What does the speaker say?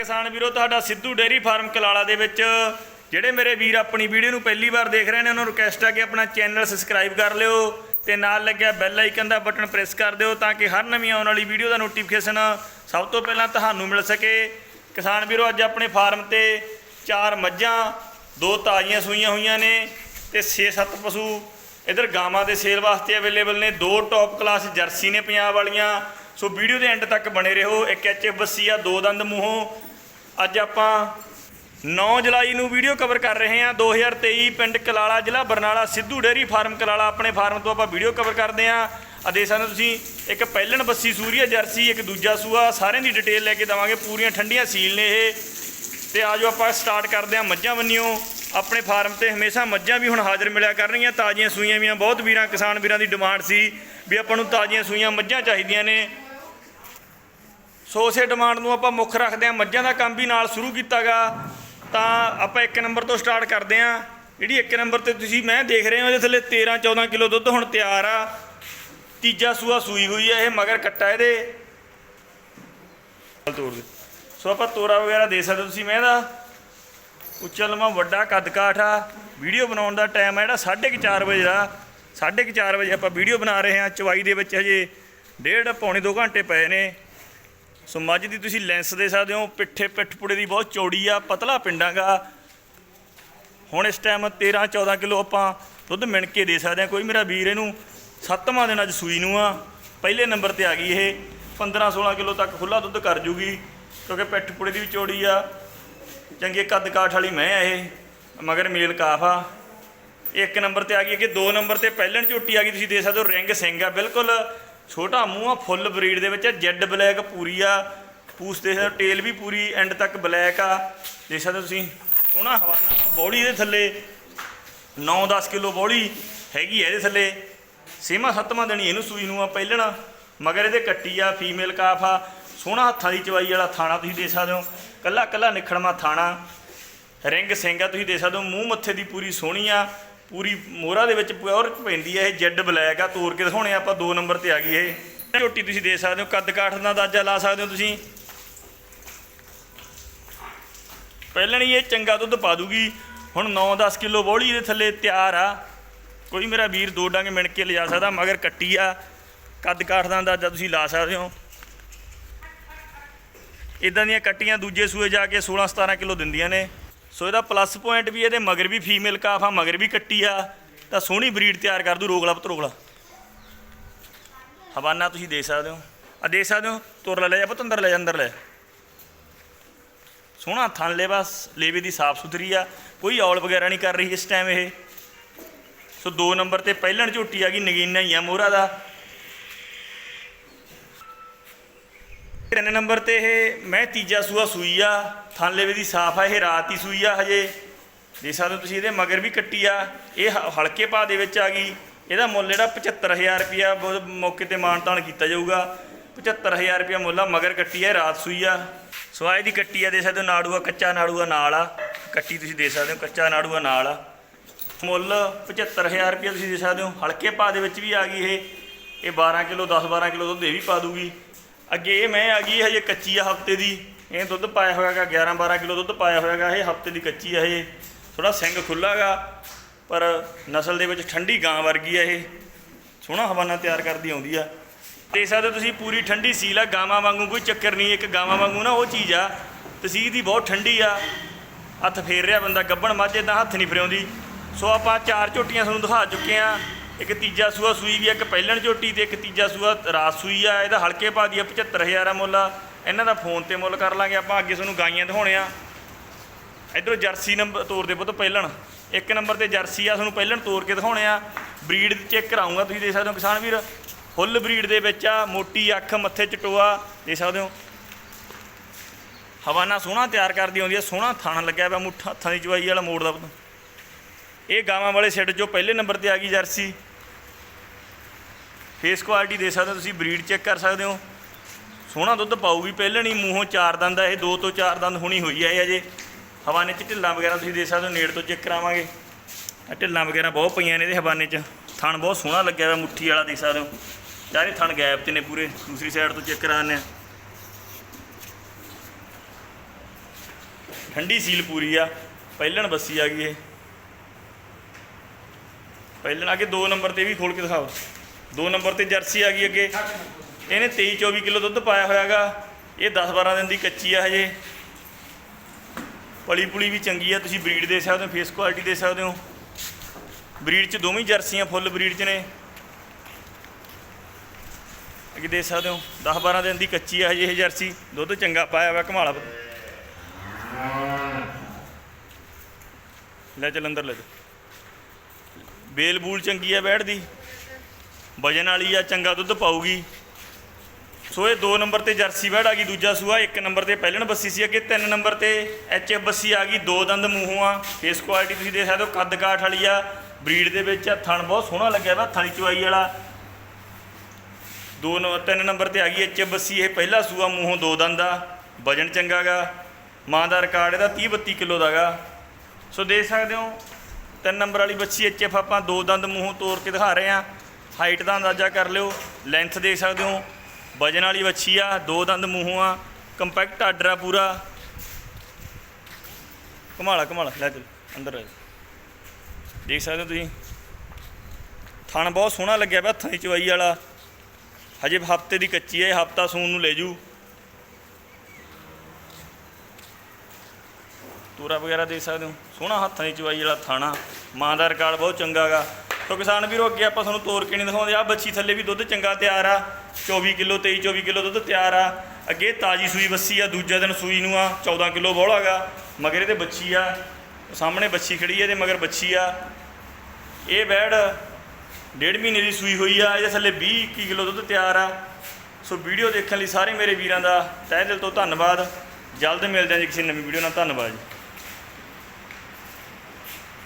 ਕਿਸਾਨ ਵੀਰੋ, ਤੁਹਾਡਾ ਸਿੱਧੂ ਡੇਅਰੀ ਫਾਰਮ ਕਲਾਲਾ ਦੇ ਵਿੱਚ ਜਿਹੜੇ ਮੇਰੇ ਵੀਰ ਆਪਣੀ ਵੀਡੀਓ ਨੂੰ ਪਹਿਲੀ ਵਾਰ ਦੇਖ ਰਹੇ ਨੇ, ਉਹਨਾਂ ਨੂੰ ਰਿਕਵੈਸਟ ਆ ਕਿ ਆਪਣਾ ਚੈਨਲ ਸਬਸਕ੍ਰਾਈਬ ਕਰ ਲਿਓ ਤੇ ਨਾਲ ਲੱਗਿਆ ਬੈਲ ਆਈਕਨ ਦਾ ਬਟਨ ਪ੍ਰੈਸ ਕਰ ਦਿਓ ਤਾਂ ਕਿ ਹਰ ਨਵੀਂ ਆਉਣ ਵਾਲੀ ਵੀਡੀਓ ਦਾ ਨੋਟੀਫਿਕੇਸ਼ਨ ਸਭ ਤੋਂ ਪਹਿਲਾਂ ਤੁਹਾਨੂੰ ਮਿਲ ਸਕੇ। ਕਿਸਾਨ ਵੀਰੋ, ਅੱਜ ਆਪਣੇ ਫਾਰਮ ਤੇ ਚਾਰ ਮੱਝਾਂ, ਦੋ ਤਾਜ਼ੀਆਂ ਸੂਈਆਂ ਹੋਈਆਂ ਨੇ ਤੇ 6-7 ਪਸ਼ੂ ਇਧਰ ਗਾਵਾਂ ਦੇ ਸੇਲ ਵਾਸਤੇ ਅਵੇਲੇਬਲ ਨੇ। ਦੋ ਟੌਪ ਕਲਾਸ ਜਰਸੀ ਨੇ ਪੰਜਾਬ ਵਾਲੀਆਂ। ਸੋ ਵੀਡੀਓ ਦੇ ਐਂਡ ਤੱਕ ਬਣੇ ਰਹੋ। ਇੱਕ ਐਚਐਫ ਬੱਸੀ ਆ, ਦੋ ਦੰਦ ਮੂੰਹੋਂ। ਅੱਜ ਆਪਾਂ 9 ਜੁਲਾਈ ਨੂੰ ਵੀਡੀਓ ਕਵਰ ਕਰ ਰਹੇ ਹਾਂ। 2023 ਪਿੰਡ ਕਲਾਲਾ ਜ਼ਿਲ੍ਹਾ ਬਰਨਾਲਾ ਸਿੱਧੂ ਡੇਅਰੀ ਫਾਰਮ ਕਲਾਲਾ ਆਪਣੇ ਫਾਰਮ ਤੋਂ ਆਪਾਂ ਵੀਡੀਓ ਕਵਰ ਕਰਦੇ ਹਾਂ। ਆ ਦੇਖ ਤੁਸੀਂ, ਇੱਕ ਪਹਿਲਣ ਬੱਸੀ ਸੂਰੀਆ ਜਰਸੀ, ਇੱਕ ਦੂਜਾ ਸੂਆ। ਸਾਰਿਆਂ ਦੀ ਡਿਟੇਲ ਲੈ ਕੇ ਦਵਾਂਗੇ। ਪੂਰੀਆਂ ਠੰਡੀਆਂ ਸੀਲ ਨੇ ਇਹ। ਤੇ ਆਜੋ ਆਪਾਂ ਸਟਾਰਟ ਕਰਦੇ ਹਾਂ ਮੱਝਾਂ ਬੰਨਿਓ ਆਪਣੇ ਫਾਰਮ ਤੇ ਹਮੇਸ਼ਾ ਮੱਝਾਂ ਵੀ ਹੁਣ ਹਾਜ਼ਰ ਮਿਲਿਆ ਕਰਨਗੀਆਂ ਤਾਜ਼ੀਆਂ ਸੂਈਆਂ ਵੀਆਂ ਬਹੁਤ ਵੀਰਾਂ, ਕਿਸਾਨ ਵੀਰਾਂ ਦੀ ਡਿਮਾਂਡ ਸੀ ਵੀ ਆਪਾਂ ਨੂੰ ਤਾਜ਼ੀਆਂ ਸੂਈਆਂ ਮੱਝਾਂ ਚਾਹੀਦੀਆਂ ਨੇ। ਸੋ ਉਸੇ ਡਿਮਾਂਡ ਨੂੰ ਆਪਾਂ ਮੁੱਖ ਰੱਖਦੇ ਹਾਂ, ਮੱਝਾਂ ਦਾ ਕੰਮ ਵੀ ਨਾਲ ਸ਼ੁਰੂ ਕੀਤਾਗਾ, ਤਾਂ ਆਪਾਂ ਇੱਕ ਨੰਬਰ ਤੋਂ ਸਟਾਰਟ ਕਰਦੇ ਹਾਂ। ਜਿਹੜੀ ਇੱਕ ਨੰਬਰ ਤੇ ਤੁਸੀਂ ਮੈਂ ਦੇਖ ਰਹੇ ਹੋ ਇਹਦੇ ਥੱਲੇ 13 14 ਕਿਲੋ ਦੁੱਧ ਹੁਣ ਤਿਆਰ ਆ। ਤੀਜਾ ਸੂਆ ਸੂਈ ਹੋਈ ਹੈ ਇਹ ਮਗਰ ਕੱਟਾ ਇਹਦੇ। ਚੱਲ ਤੋੜ ਦੇ। ਸੋ ਆਪਾਂ ਤੋਰਾ ਵਗੈਰਾ ਦੇ ਸਕਦੇ ਤੁਸੀਂ ਮੈਂ ਇਹਦਾ। ਉੱਚਾ ਲੰਮਾ ਵੱਡਾ ਕੱਦ ਕਾਠ ਆ। ਵੀਡੀਓ ਬਣਾਉਣ ਦਾ ਟਾਈਮ ਹੈ ਜਿਹੜਾ 4:30 ਵਜੇ ਦਾ। 4:30 ਵਜੇ ਆਪਾਂ ਵੀਡੀਓ ਬਣਾ ਰਹੇ ਹਾਂ, ਚਵਾਈ ਦੇ ਵਿੱਚ ਹਜੇ ਡੇਢ ਪੌਣੇ 2 ਘੰਟੇ ਪਏ ਨੇ। ਸੋ ਮੱਝ ਦੀ ਤੁਸੀਂ ਲੈਂਸ ਦੇ ਸਕਦੇ ਹੋ, ਪਿੱਠੇ ਪਿੱਠਪੁੜੇ ਦੀ ਬਹੁਤ ਚੌੜੀ ਆ, ਪਤਲਾ ਪਿੰਡਾਂਗਾ ਹੁਣ ਇਸ ਟਾਈਮ 13 14 ਕਿਲੋ ਆਪਾਂ ਦੁੱਧ ਮਿਣ ਕੇ ਦੇ ਸਕਦੇ ਹਾਂ। ਕੋਈ ਮੇਰਾ ਵੀਰ ਇਹਨੂੰ ਸੱਤਵਾਂ ਦਿਨ ਅੱਜ ਸੂਈ ਨੂੰ ਆ। ਪਹਿਲੇ ਨੰਬਰ ਤੇ ਆ ਗਈ ਇਹ। 15 16 ਕਿਲੋ ਤੱਕ ਖੁੱਲਾ ਦੁੱਧ ਕਰ ਜੂਗੀ, ਕਿਉਂਕਿ ਪਿੱਠਪੁੜੇ ਦੀ ਵੀ ਚੌੜੀ ਆ। ਚੰਗੇ ਕੱਦ ਕਾਠ ਵਾਲੀ ਮੈਂ ਆ ਇਹ, ਮਗਰ ਮੇਲ ਕਾਫ ਆ। ਇੱਕ ਨੰਬਰ ਤੇ ਆ ਗਈ ਕਿ ਦੋ ਨੰਬਰ ਤੇ ਪਹਿਲਣ ਝੋਟੀ ਆ ਗਈ, ਤੁਸੀਂ ਦੇ ਸਕਦੇ ਹੋ, ਰਿੰਗ ਸਿੰਘ ਆ। ਬਿਲਕੁਲ ਛੋਟਾ ਮੂੰਹ ਆ, ਫੁੱਲ ਬਰੀਡ ਦੇ ਵਿੱਚ, ਜੈਡ ਬਲੈਕ ਪੂਰੀ ਆ ਪੂਛ ਦੇ ਹੋ ਟੇਲ ਵੀ ਪੂਰੀ ਐਂਡ ਤੱਕ ਬਲੈਕ ਆ। ਦੇਖ ਸਕਦੇ ਹੋ ਤੁਸੀਂ ਸੋਹਣਾ ਹਵਾਨਾ ਬੌੜੀ ਦੇ ਥੱਲੇ 9-10 ਕਿਲੋ ਬੌੜੀ ਹੈਗੀ ਆ ਇਹਦੇ ਥੱਲੇ। ਛੇਵਾਂ ਸੱਤਵਾਂ ਦਿਨ ਇਹਨੂੰ ਸੂਈ ਨੂੰ ਆ ਪਹਿਲਣ ਮਗਰ ਇਹਦੇ ਕੱਟੀ ਆ ਫੀਮੇਲ ਕਾਫ ਆ। ਸੋਹਣਾ ਹੱਥਾਂ ਦੀ ਚਵਾਈ ਵਾਲਾ ਥਾਣਾ ਤੁਸੀਂ ਦੇ ਸਕਦੇ ਹੋ। ਕੱਲਾ ਕੱਲਾ ਨਿਖੜਮਾ ਥਾਣਾ। ਰਿੰਗ ਸਿੰਘ ਆ, ਤੁਸੀਂ ਦੇ ਸਕਦੇ ਹੋ, ਮੂੰਹ ਮੱਥੇ ਦੀ ਪੂਰੀ ਸੋਹਣੀ ਆ। ਪੂਰੀ ਮੋਹਰਾ ਦੇ ਵਿੱਚ ਪਿਓਰ ਪੈਂਦੀ ਹੈ ਇਹ ਜੈਡ ਬਲੈਕ ਆ, ਤੋੜ ਕੇ ਦਿਖਾਉਣੇ ਆਪਾਂ, ਦੋ ਨੰਬਰ ਤੇ ਆ ਗਈ ਇਹ। ਝੋਟੀ ਤੁਸੀਂ ਦੇ ਸਕਦੇ ਹੋ, ਕੱਦ ਕਾਠ ਦਾ ਅੰਦਾਜ਼ਾ ਲਾ ਸਕਦੇ ਹੋ ਤੁਸੀਂ। ਪਹਿਲਾਂ ਹੀ ਇਹ ਚੰਗਾ ਦੁੱਧ ਪਾ ਦੂਗੀ। ਹੁਣ 9-10 ਕਿਲੋ ਬੋਲੀ ਦੇ ਥੱਲੇ ਤਿਆਰ ਆ। ਕੋਈ ਮੇਰਾ ਵੀਰ ਦੋ ਡੰਗ ਮਿਣ ਕੇ ਲਿਜਾ ਸਕਦਾ, ਮਗਰ ਕੱਟੀ ਆ। ਕੱਦ ਕਾਠ ਦਾ ਅੰਦਾਜ਼ਾ ਤੁਸੀਂ ਲਾ ਸਕਦੇ ਹੋ। ਇਦਾਂ ਦੀਆਂ ਕੱਟੀਆਂ ਦੂਜੇ ਸੂਏ ਜਾ ਕੇ 16-17 ਕਿਲੋ ਦਿੰਦੀਆਂ ਨੇ। ਸੋ ਇਹਦਾ ਪਲੱਸ ਪੁਆਇੰਟ ਵੀ ਇਹਦੇ ਮਗਰ ਵੀ ਫੀਮੇਲ ਕਾਫ ਆ, ਮਗਰ ਵੀ ਕੱਟੀ ਆ, ਤਾਂ ਸੋਹਣੀ ਬਰੀਡ ਤਿਆਰ ਕਰ ਦੂ ਰੋਗਲਾ ਪਤਰੋਗਲਾ ਹਵਾਨਾ ਤੁਸੀਂ ਦੇ ਸਕਦੇ ਹੋ। ਆ ਦੇ ਸਕਦੇ ਹੋ, ਤੁਰ ਲੈ ਜਾ ਪੁੱਤ, ਅੰਦਰ ਲੈ ਜਾ, ਅੰਦਰ ਲੈ ਸੋਹਣਾ ਥਣ ਲੈ ਬਸ, ਲੇਵੇ ਦੀ ਸਾਫ਼ ਸੁਥਰੀ ਆ, ਕੋਈ ਔਲ ਵਗੈਰਾ ਨਹੀਂ ਕਰ ਰਹੀ ਇਸ ਟਾਈਮ ਇਹ। ਸੋ ਦੋ ਨੰਬਰ ਤੇ ਪਹਿਲਣ ਝੋਟੀ ਆ ਗਈ, ਨਗੀਨਾ ਹੀ ਆ ਮੋਹਰਾ ਦਾ। ਤਿੰਨ ਨੰਬਰ ਤੇ ਇਹ ਮੈਂ ਤੀਜਾ ਸੂਆ ਸੂਈ ਆ ਥਣ ਲੇਵੇ ਦੀ ਸਾਫ਼ ਆ, ਇਹ ਰਾਤ ਹੀ ਸੂਈ ਆ ਹਜੇ। ਦੇਖ ਸਕਦੇ ਹੋ ਤੁਸੀਂ, ਇਹਦੇ ਮਗਰ ਵੀ ਕੱਟੀ ਆ, ਇਹ ਹ- ਹਲਕੇ ਪਾ ਦੇ ਵਿੱਚ ਆ ਗਈ। ਇਹਦਾ ਮੁੱਲ ਜਿਹੜਾ 75000 ਰੁਪਿਆ ਬਹੁਤ ਮੌਕੇ ਤੇ ਮਾਨਤਾਨ ਕੀਤਾ ਜਾਊਗਾ। 75000 ਰੁਪਿਆ ਮੁੱਲ ਆ, ਮਗਰ ਕੱਟੀ ਆ ਰਾਤ ਸੂਈ ਆ। ਸਵਾਏ ਦੀ ਕੱਟੀ ਆ ਦੇ ਸਕਦੇ ਹੋ, ਨਾੜੂਆ, ਕੱਚਾ ਨਾੜੂਆ ਨਾਲ ਆ। ਕੱਟੀ ਤੁਸੀਂ ਦੇ ਸਕਦੇ ਹੋ, ਕੱਚਾ ਨਾੜੂਆ ਨਾਲ ਆ। ਮੁੱਲ 75000 ਰੁਪਏ ਤੁਸੀਂ ਦੇ ਸਕਦੇ ਹੋ, ਹਲਕੇ ਪਾ ਦੇ ਵਿੱਚ ਵੀ ਆ ਗਈ ਇਹ। ਇਹ 12 ਕਿਲੋ 10 12 ਕਿਲੋ ਦੁੱਧ ਇਹ ਵੀ ਪਾ ਦੂਗੀ। ਅੱਗੇ ਇਹ ਮੈਂ ਆ ਗਈ ਹਜੇ ਕੱਚੀ ਆ ਹਫ਼ਤੇ ਦੀ। ਇਹ ਦੁੱਧ ਪਾਇਆ ਹੋਇਆਗਾ 11 12 ਕਿਲੋ ਦੁੱਧ ਪਾਇਆ ਹੋਇਆਗਾ ਇਹ, ਹਫ਼ਤੇ ਦੀ ਕੱਚੀ ਆ ਇਹ। ਥੋੜਾ ਸਿੰਘ ਖੁੱਲਾਗਾ ਪਰ ਨਸਲ ਦੇ ਵਿੱਚ ਠੰਡੀ ਗਾਂ ਵਰਗੀ ਆ ਇਹ। ਸੋਹਣਾ ਹਵਾਨਾ ਤਿਆਰ ਕਰਦੀ ਆਉਂਦੀ ਆ। ਦੇਖ ਸਕਦੇ ਤੁਸੀਂ, ਪੂਰੀ ਠੰਡੀ ਸੀਲ ਆ। ਗਾਵਾਂ ਵਾਂਗੂ ਕੋਈ ਚੱਕਰ ਨਹੀਂ, ਇੱਕ ਗਾਵਾਂ ਵਾਂਗੂ ਨਾ ਉਹ ਚੀਜ਼ ਆ। ਤਸੀਹ ਦੀ ਬਹੁਤ ਠੰਡੀ ਆ। ਹੱਥ ਫੇਰ ਰਿਹਾ ਬੰਦਾ, ਗੱਬਣ ਮਾਝੇ ਤਾਂ ਹੱਥ ਨਹੀਂ ਫਰਿਆਉਂਦੀ ਸੋ ਆਪਾਂ ਚਾਰ ਝੋਟੀਆਂ ਤੁਹਾਨੂੰ ਦਿਖਾ ਚੁੱਕੇ ਆ। ਇੱਕ ਤੀਜਾ ਸੂਆ ਸੂਈ ਵੀ ਆ, ਇੱਕ ਪਹਿਲਣ ਝੋਟੀ ਤੇ ਇੱਕ ਤੀਜਾ ਸੂਆ ਰਾਤ ਸੂਈ ਆ ਇਹਦਾ ਹਲਕੇ ਪਾ ਦੀ ਆ 75000 ਆ ਮੁੱਲ ਆ। ਇਹਨਾਂ ਦਾ ਫੋਨ ਤੇ ਮੁੱਲ ਕਰ ਲਾਂਗੇ ਆਪਾਂ ਅੱਗੇ ਤੁਹਾਨੂੰ ਗਾਈਆਂ ਦਿਖਾਉਣੇ ਆ। ਇਧਰੋਂ ਜਰਸੀ ਨੰਬਰ ਤੋਰ ਦੇ ਪੁੱਤ ਪਹਿਲਣ। ਇੱਕ ਨੰਬਰ ਤੇ ਜਰਸੀ ਆ ਤੁਹਾਨੂੰ ਪਹਿਲਣ ਤੋਰ ਕੇ ਦਿਖਾਉਣੇ ਆ। ਬਰੀਡ ਚੈੱਕ ਕਰਾਉਂਗਾ ਤੁਸੀਂ ਦੇਖ ਸਕਦੇ ਹੋ ਕਿਸਾਨ ਵੀਰ ਫੁੱਲ ਬਰੀਡ ਦੇ ਵਿੱਚ ਆ ਮੋਟੀ ਅੱਖ ਮੱਥੇ ਚਟੋਆ ਦੇਖ ਸਕਦੇ ਹੋ। ਹਵਾਨਾ ਸੋਹਣਾ ਤਿਆਰ ਕਰਦੀ ਆਉਂਦੀ ਆ ਸੋਹਣਾ ਥਣ ਲੱਗਿਆ ਪਿਆ ਮੁੱਠਾ ਹੱਥਾਂ ਦੀ ਚਵਾਈ ਵਾਲਾ ਮੋੜ ਦਾ ਪੁੱਤ। ਇਹ ਗਾਵਾਂ ਵਾਲੇ ਸੈੱਟ 'ਚੋਂ ਪਹਿਲੇ ਨੰਬਰ ਤੇ ਆ ਗਈ ਜਰਸੀ। ਫੇਸ ਕੁਆਲਿਟੀ ਦੇ ਸਕਦੇ ਹੋ ਤੁਸੀਂ, ਬਰੀਡ ਚੈੱਕ ਕਰ ਸਕਦੇ ਹੋ। ਸੋਹਣਾ ਦੁੱਧ ਪਾਊਗੀ, ਪਹਿਲਾਂ ਹੀ ਮੂੰਹੋਂ ਚਾਰ ਦੰਦ ਆ, ਇਹ ਦੋ ਤੋਂ ਚਾਰ ਦੰਦ ਹੋਣੀ ਹੋਈ ਆ, ਇਹ ਅਜੇ ਹਵਾਨੇ 'ਚ ਢਿੱਲਾਂ ਵਗੈਰਾ ਤੁਸੀਂ ਦੇ ਸਕਦੇ ਹੋ, ਨੇੜ ਤੋਂ ਚੈੱਕ ਕਰਾਵਾਂਗੇ। ਢਿੱਲਾਂ ਵਗੈਰਾ ਬਹੁਤ ਪਈਆਂ ਨੇ ਇਹਦੇ ਹਵਾਨੇ 'ਚ। ਥਣ ਬਹੁਤ ਸੋਹਣਾ ਲੱਗਿਆ ਹੋਇਆ, ਮੁੱਠੀ ਵਾਲਾ ਦੇਖ ਸਕਦੇ ਹੋ। ਚਾਰੇ ਥਣ ਗੈਪ 'ਚ ਨੇ ਪੂਰੇ, ਦੂਸਰੀ ਸਾਈਡ ਤੋਂ ਚੈੱਕ ਕਰਾਉਂਦੇ ਆ ਠੰਡੀ ਸੀਲ ਪੂਰੀ ਆ, ਪਹਿਲਣ ਬੱਸੀ ਆ ਗਈ ਇਹ। ਪਹਿਲਣ ਆ ਕੇ 2 ਨੰਬਰ ਤੇ ਵੀ ਖੋਲ ਕੇ ਦਿਖਾਓ। ਦੋ ਨੰਬਰ ਤੇ ਜਰਸੀ ਆ ਗਈ ਅੱਗੇ। ਇਹਨੇ 23 24 ਕਿਲੋ ਦੁੱਧ ਪਾਇਆ ਹੋਇਆਗਾ। ਇਹ 10 12 ਦਿਨ ਦੀ ਕੱਚੀ ਆ ਹਜੇ। ਪਲੀ ਪੁਲੀ ਵੀ ਚੰਗੀ ਆ, ਤੁਸੀਂ ਬਰੀਡ ਦੇ ਸਕਦੇ ਹੋ ਫੇਸ ਕੁਆਲਿਟੀ ਦੇ ਸਕਦੇ ਹੋ। ਬਰੀਡ ਚ ਦੋਵੇਂ ਜਰਸੀਆਂ ਫੁੱਲ ਬਰੀਡ ਚ ਨੇ। ਅੱਗੇ ਦੇ ਸਕਦੇ ਹੋ 10 12 ਦਿਨ ਦੀ ਕੱਚੀ ਆ ਹਜੇ ਇਹ ਜਰਸੀ। ਦੁੱਧ ਚੰਗਾ ਪਾਇਆ ਹੋਇਆ ਘਮਾਲਾ ਲੈ ਚੱਲ ਅੰਦਰ ਲੈ ਜਾ। ਬੇਲ ਬੂਲ ਚੰਗੀ ਆ ਬੈਠ ਦੀ। ਵਜਨ ਵਾਲੀ ਆ ਚੰਗਾ ਦੁੱਧ ਪਾਊਗੀ। ਸੋ ਇਹ 2 ਨੰਬਰ ਤੇ ਜਰਸੀ ਬੈੜ ਆ ਗਈ ਦੂਜਾ ਸੂਆ 1 ਨੰਬਰ ਤੇ ਪਹਿਲਣ ਬੱਸੀ ਸੀ ਅੱਗੇ 3 ਨੰਬਰ ਤੇ ਐਚ ਐਫ ਬੱਸੀ ਆ ਗਈ ਦੋ ਦੰਦ ਮੂੰਹੋਂ ਆ। ਫੇਸ ਕੁਆਲਿਟੀ ਤੁਸੀਂ ਦੇਖ ਸਕਦੇ ਹੋ ਕੱਦ ਕਾਠ ਵਾਲੀ ਆ ਬਰੀਡ ਦੇ ਵਿੱਚ ਆ, ਥਣ ਬਹੁਤ ਸੋਹਣਾ ਲੱਗਿਆ ਵਾ ਥਣੀ ਚੁਆਈ ਵਾਲਾ। ਦੋ ਨੰਬਰ ਤਿੰਨ ਨੰਬਰ ਤੇ ਆ ਗਈ ਐਚ ਬੱਸੀ ਇਹ ਪਹਿਲਾ ਸੂਆ ਮੂੰਹੋਂ ਦੋ ਦੰਦ ਆ ਵਜਨ ਚੰਗਾ ਗਾ। ਮਾਂ ਦਾ ਰਿਕਾਰਡ ਇਹਦਾ 30 32 ਕਿਲੋ ਦਾ ਗਾ। ਸੋ ਦੇਖ ਸਕਦੇ ਹੋ ਤਿੰਨ ਨੰਬਰ ਵਾਲੀ ਬੱਚੀ ਐਚ ਐਫ ਆਪਾਂ ਦੋ ਦੰਦ ਮੂੰਹੋਂ ਤੋੜ ਕੇ ਦਿਖਾ ਰਹੇ ਆ। ਹਾਈਟ ਦਾ ਅੰਦਾਜ਼ਾ ਕਰ ਲਿਓ ਲੈਂਥ ਦੇਖ ਸਕਦੇ ਹੋ। ਵਜਨ ਵਾਲੀ ਵੱਛੀ ਆ, ਦੋ ਦੰਦ ਮੂੰਹੋਂ ਆ ਕੰਪੈਕਟ ਆਰਡਰ ਆ ਪੂਰਾ। ਕਮਾਲਾ ਕਮਾਲਾ ਲੈ ਚੱਲ, ਅੰਦਰ ਆ ਦੇਖ ਸਕਦੇ ਹੋ ਤੁਸੀਂ? ਥਣ ਬਹੁਤ ਸੋਹਣਾ ਲੱਗਿਆ ਪਿਆ ਹੱਥਾਂ ਦੀ ਚਵਾਈ ਵਾਲਾ। ਹਜੇ ਹਫ਼ਤੇ ਦੀ ਕੱਚੀ ਹੈ ਹਫਤਾ ਸੂਨ ਨੂੰ ਲੈ ਜੂ। ਤੂਰਾ ਵਗੈਰਾ ਦੇਖ ਸਕਦੇ ਹੋ? ਸੋਹਣਾ ਹੱਥਾਂ ਦੀ ਚਵਾਈ ਵਾਲਾ ਥਾਣਾ। ਮਾਂ ਦਾ ਰਿਕਾਰਡ ਬਹੁਤ ਚੰਗਾ ਸੋ ਕਿਸਾਨ ਵੀਰੋ, ਅੱਗੇ ਆਪਾਂ ਤੁਹਾਨੂੰ ਤੋਰ ਕੇ ਨਹੀਂ ਦਿਖਾਉਂਦੇ। ਆ ਬੱਚੀ ਥੱਲੇ ਵੀ ਦੁੱਧ ਚੰਗਾ ਤਿਆਰ ਆ। 24 ਕਿਲੋ 23 24 ਕਿਲੋ ਦੁੱਧ ਤਿਆਰ ਆ। ਅੱਗੇ ਤਾਜੀ ਸੂਈ ਬੱਸੀ ਆ, ਦੂਜੇ ਦਿਨ ਸੂਈ ਨੂੰ ਆ 14 ਕਿਲੋ ਬੋਲਾ ਗਾ। ਮਗਰ ਇਹਦੇ ਬੱਚੀ ਆ। ਸਾਹਮਣੇ ਬੱਚੀ ਖੜੀ ਆ, ਇਹਦੇ ਮਗਰ ਬੱਚੀ ਆ। ਇਹ ਬੈੜ ਡੇਢ ਮਹੀਨੇ ਦੀ ਸੂਈ ਹੋਈ ਆ, ਇਹਦੇ ਥੱਲੇ 20 21 ਕਿਲੋ ਦੁੱਧ ਤਿਆਰ ਆ। ਸੋ ਵੀਡੀਓ ਦੇਖਣ ਲਈ ਸਾਰੇ ਮੇਰੇ ਵੀਰਾਂ ਦਾ ਤਹਿ ਦਿਲ ਤੋਂ ਧੰਨਵਾਦ। ਜਲਦ ਮਿਲਦੇ ਹਾਂ ਜੀ ਕਿਸੇ ਨਵੀਂ ਵੀਡੀਓ ਨਾਲ। ਧੰਨਵਾਦ ਜੀ।